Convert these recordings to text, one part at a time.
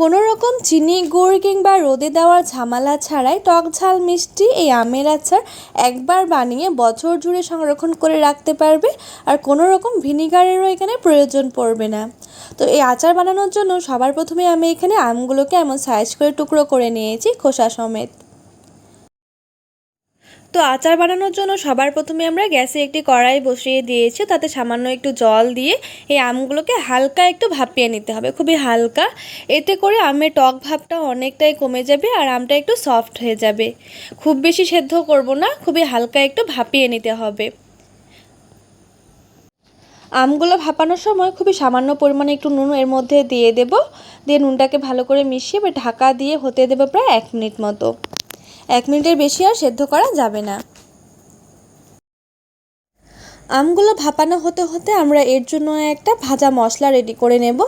কোনো রকম চিনি, গুড় কিংবা রোদে দেওয়ার ঝামেলা ছাড়াই টক ঝাল মিষ্টি এই আমের আচার একবার বানিয়ে বছর জুড়ে সংরক্ষণ করে রাখতে পারবে আর কোনো রকম ভিনিগারেরও এখানে প্রয়োজন পড়বে না। তো এই আচার বানানোর জন্য সবার প্রথমে আমি এখানে আমগুলোকে এমন সাইজ করে টুকরো করে নিয়েছি খোসা সমেত। তো আচার বানানোর জন্য সবার প্রথমে আমরা গ্যাসে একটি কড়াই বসিয়ে দিয়েছি। তাতে সামান্য একটু জল দিয়ে এই আমগুলোকে হালকা একটু ভাপিয়ে নিতে হবে, খুবই হালকা। এতে করে আমের টক ভাবটা অনেকটাই কমে যাবে আর আমটা একটু সফট হয়ে যাবে। খুব বেশি সেদ্ধ করব না, খুবই হালকা একটু ভাপিয়ে নিতে হবে। আমগুলো ভাপানোর সময় খুবই সামান্য পরিমাণে একটু নুন এর মধ্যে দিয়ে দেব। দিয়ে নুনটাকে ভালো করে মিশিয়ে ঢাকা দিয়ে হতে দেবো প্রায় এক মিনিট মতো। এক মিনিটের বেশি আর সেদ্ধ করা যাবে না। আমগুলো ভাপানো হতে হতে আমরা এর জন্য একটা ভাজা মশলা রেডি করে নেব।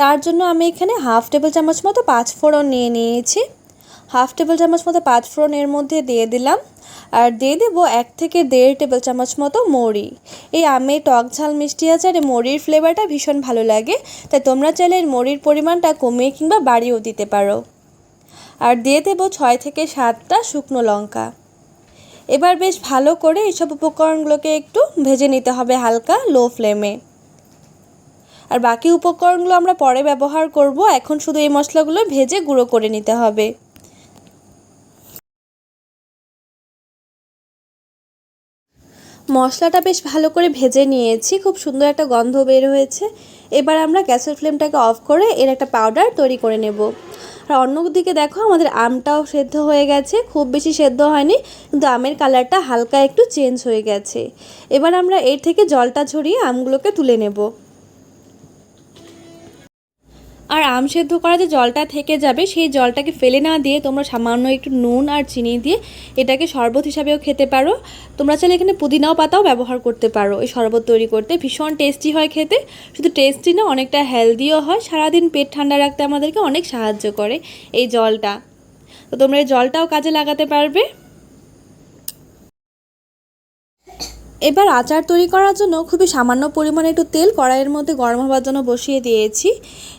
তার জন্য আমি এখানে হাফ টেবিল চামচ মতো পাঁচ ফোড়ন নিয়ে নিয়েছি। হাফ টেবিল চামচ মতো পাঁচ ফোড়ন এর মধ্যে দিয়ে দিলাম। আর দিয়ে দেবো এক থেকে দেড় টেবিল চামচ মতো মৌরি। এই আমে টক ঝাল, মিষ্টি আচারে মৌরির ফ্লেভারটা ভীষণ ভালো লাগে। তাই তোমরা চাইলে এর মৌরির পরিমাণটা কমিয়ে কিংবা বাড়িয়েও দিতে পারো। আর দিয়ে দেবো ছয় থেকে সাতটা শুকনো লঙ্কা। এবার বেশ ভালো করে এইসব উপকরণগুলোকে একটু ভেজে নিতে হবে হালকা লো ফ্লেমে। আর বাকি উপকরণগুলো আমরা পরে ব্যবহার করব, এখন শুধু এই মশলাগুলো ভেজে গুঁড়ো করে নিতে হবে। মশলাটা বেশ ভালো করে ভেজে নিয়েছি, খুব সুন্দর একটা গন্ধ বের হয়েছে। এবার আমরা গ্যাসের ফ্লেমটাকে অফ করে এর একটা পাউডার তৈরি করে নেব। আর অন্যদিকে দেখো, আমাদের আমটাও সেদ্ধ হয়ে গেছে, খুব বেশি সেদ্ধ হয়নি, কিন্তু আমের কালারটা হালকা একটু চেঞ্জ হয়ে গেছে। এবার আমরা এর থেকে জলটা ঝরিয়ে আমগুলোকে তুলে নেব। আর আম সেদ্ধ করা যে জলটা থেকে যাবে, সেই জলটাকে ফেলে না দিয়ে তোমরা সামান্য একটু নুন আর চিনি দিয়ে এটাকে শরবত হিসাবেও খেতে পারো। তোমরা চাইলে এখানে পুদিনাও পাতাও ব্যবহার করতে পারো এই শরবত তৈরি করতে। ভীষণ টেস্টি হয় খেতে। শুধু টেস্টি না, অনেকটা হেলদিও হয়। সারাদিন পেট ঠান্ডা রাখতে আমাদেরকে অনেক সাহায্য করে এই জলটা। তো তোমরা এই জলটাও কাজে লাগাতে পারবে। এবার আচার তৈরি করার জন্য খুবই সামান্য পরিমাণে একটু তেল কড়াইয়ের মধ্যে গরম হওয়ার জন্য বসিয়ে দিয়েছি।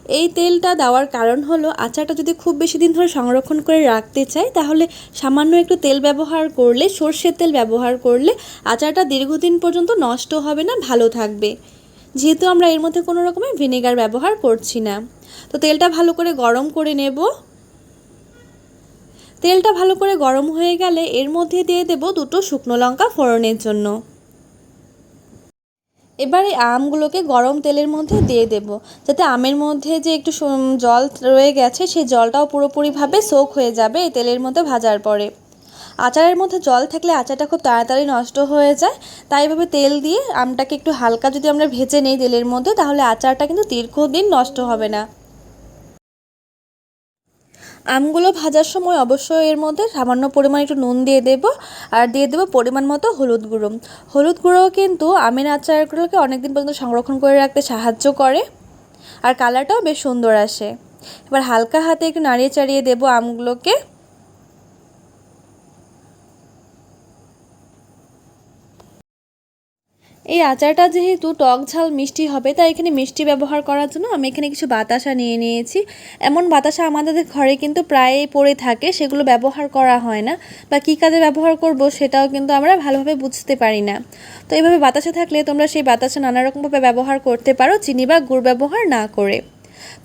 এই তেলটা দেওয়ার কারণ হলো, আচারটা যদি খুব বেশি দিন ধরে সংরক্ষণ করে রাখতে চাই, তাহলে সামান্য একটু তেল ব্যবহার করলে, সর্ষের তেল ব্যবহার করলে আচারটা দীর্ঘদিন পর্যন্ত নষ্ট হবে না, ভালো থাকবে। যেহেতু আমরা এর মধ্যে কোনো রকমের ভিনেগার ব্যবহার করছি না। তো তেলটা ভালো করে গরম করে নেব। তেলটা ভালো করে গরম হয়ে গেলে এর মধ্যে দিয়ে দেব দুটো শুকনো লঙ্কা ফোড়নের জন্য। এবার এই আমগুলোকে গরম তেলের মধ্যে দিয়ে দেব। যাতে আমের মধ্যে যে একটু জল রয়ে গেছে, সেই জলটাও পুরোপুরিভাবে সোক হয়ে যাবে এই তেলের মধ্যে ভাজার পরে। আচারের মধ্যে জল থাকলে আচারটা খুব তাড়াতাড়ি নষ্ট হয়ে যায়, তাই এভাবে তেল দিয়ে আমটাকে একটু হালকা যদি আমরা ভেজে নেই তেলের মধ্যে, তাহলে আচারটা কিন্তু দীর্ঘদিন নষ্ট হবে না। আমগুলো ভাজার সময় অবশ্যই এর মধ্যে সামান্য পরিমাণ একটু নুন দিয়ে দেব আর দিয়ে দেবো পরিমাণ মতো হলুদ গুঁড়ো। হলুদ গুঁড়ো কিন্তু আমের আচারগুলোকে অনেকদিন পর্যন্ত সংরক্ষণ করে রাখতে সাহায্য করে আর কালারটাও বেশ সুন্দর আসে। এবার হালকা হাতে একটু নাড়িয়ে চাড়িয়ে দেবো আমগুলোকে। এই আচারটা যেহেতু টক ঝাল মিষ্টি হবে, তাই এখানে মিষ্টি ব্যবহার করার জন্য আমি এখানে কিছু বাতাসা নিয়ে নিয়েছি। এমন বাতাসা আমাদের ঘরে কিন্তু প্রায়ই পড়ে থাকে, সেগুলো ব্যবহার করা হয় না বা কী কাজে ব্যবহার করব সেটাও কিন্তু আমরা ভালোভাবে বুঝতে পারি না। তো এইভাবে বাতাসা থাকলে তোমরা সেই বাতাসা নানারকমভাবে ব্যবহার করতে পারো, চিনি বা গুড় ব্যবহার না করে।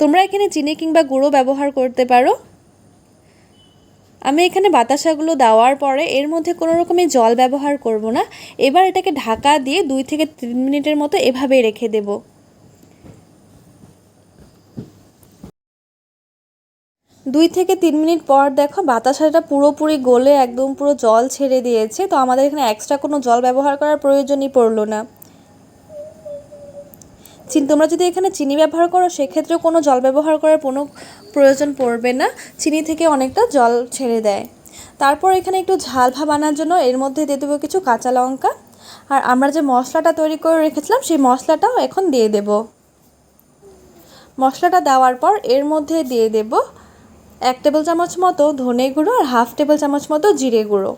তোমরা এখানে চিনি কিংবা গুঁড়ো ব্যবহার করতে পারো। আমি এখানে বাতাসাগুলো দেওয়ার পরে এর মধ্যে কোনো রকমের জল ব্যবহার করব না। এবার এটাকে ঢাকা দিয়ে দুই থেকে তিন মিনিটের মতো এভাবেই রেখে দেব। দুই থেকে তিন মিনিট পর দেখো বাতাসাটা পুরোপুরি গলে একদম পুরো জল ছেড়ে দিয়েছে। তো আমাদের এখানে এক্সট্রা কোনো জল ব্যবহার করার প্রয়োজনই পড়ল না। তোমরা যদি এখানে চিনি ব্যবহার করো, সেক্ষেত্রেও কোনো জল ব্যবহার করার কোনো প্রয়োজন পড়বে না। চিনি থেকে অনেকটা জল ছেড়ে দেয়। তারপর এখানে একটু ঝাল ভাব আনার জন্য এর মধ্যে দিয়ে দেবো কিছু কাঁচা লঙ্কা। আর আমরা যে মশলাটা তৈরি করে রেখেছিলাম, সেই মশলাটাও এখন দিয়ে দেব। মশলাটা দেওয়ার পর এর মধ্যে দিয়ে দেব এক টেবিল চামচ মতো ধনে গুঁড়ো আর হাফ টেবিল চামচ মতো জিরে গুঁড়ো।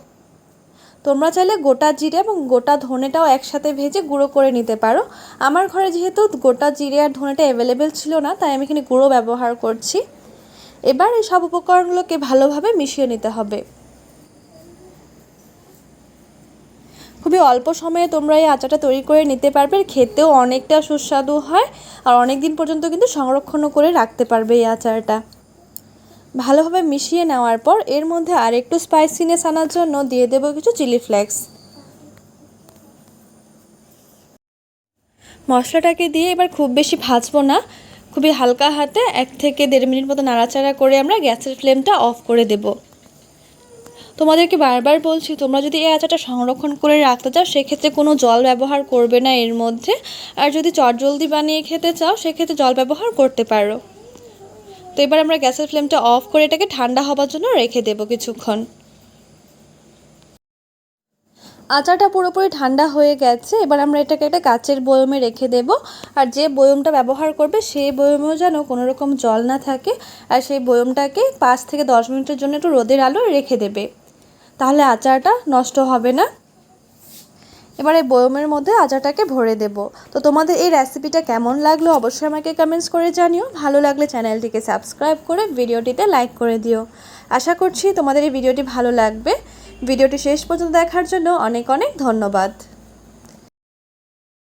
তোমরা চাইলে গোটা জিরে এবং গোটা ধনেটাও একসাথে ভেজে গুঁড়ো করে নিতে পারো। আমার ঘরে যেহেতু গোটা জিরে আর ধনেটা অ্যাভেলেবেল ছিল না, তাই আমি এখানে গুঁড়ো ব্যবহার করছি। এবার এই সব উপকরণগুলোকে ভালোভাবে মিশিয়ে নিতে হবে। খুবই অল্প সময়ে তোমরা এই আচারটা তৈরি করে নিতে পারবে খেতেও অনেকটা সুস্বাদু হয়, আর অনেক দিন পর্যন্ত কিন্তু সংরক্ষণও করে রাখতে পারবে এই আচারটা। ভালোভাবে মিশিয়ে নেওয়ার পর এর মধ্যে আর একটু স্পাইসিনেস আনার জন্য দিয়ে দেবো কিছু চিলি ফ্লেক্স মশলাটাকে দিয়ে এবার খুব বেশি ভাজবো না, খুবই হালকা হাতে এক থেকে দেড় মিনিট মতো নাড়াচাড়া করে আমরা গ্যাসের ফ্লেমটা অফ করে দেব। তোমাদেরকে বারবার বলছি, তোমরা যদি এই আচারটা সংরক্ষণ করে রাখতে চাও, সেক্ষেত্রে কোনো জল ব্যবহার করবে না এর মধ্যে। আর যদি চটজলদি বানিয়ে খেতে চাও, সেক্ষেত্রে জল ব্যবহার করতে পারো। তো এবার আমরা গ্যাসের ফ্লেমটা অফ করে এটাকে ঠান্ডা হবার জন্য রেখে দেবো কিছুক্ষণ। আচারটা পুরোপুরি ঠান্ডা হয়ে গেছে, এবার আমরা এটাকে একটা কাচের বয়মে রেখে দেব। আর যে বয়মটা ব্যবহার করবে, সেই বয়মেও যেন কোনো রকম জল না থাকে, আর সেই বয়মটাকে পাঁচ থেকে দশ মিনিটের জন্য একটু রোদের আলো রেখে দেবে। তাহলে আচারটা নষ্ট হবে না। এবার এই বয়মের মধ্যে আচারটাকে ভরে দেব। তো তোমাদের এই রেসিপিটা কেমন লাগল অবশ্যই আমাকে কমেন্টস করে জানিও। ভালো লাগলে চ্যানেলটিকে সাবস্ক্রাইব করে ভিডিওটিতে লাইক করে দিও। আশা করছি তোমাদের এই ভিডিওটি ভালো লাগবে। ভিডিওটি শেষ পর্যন্ত দেখার জন্য অনেক অনেক ধন্যবাদ।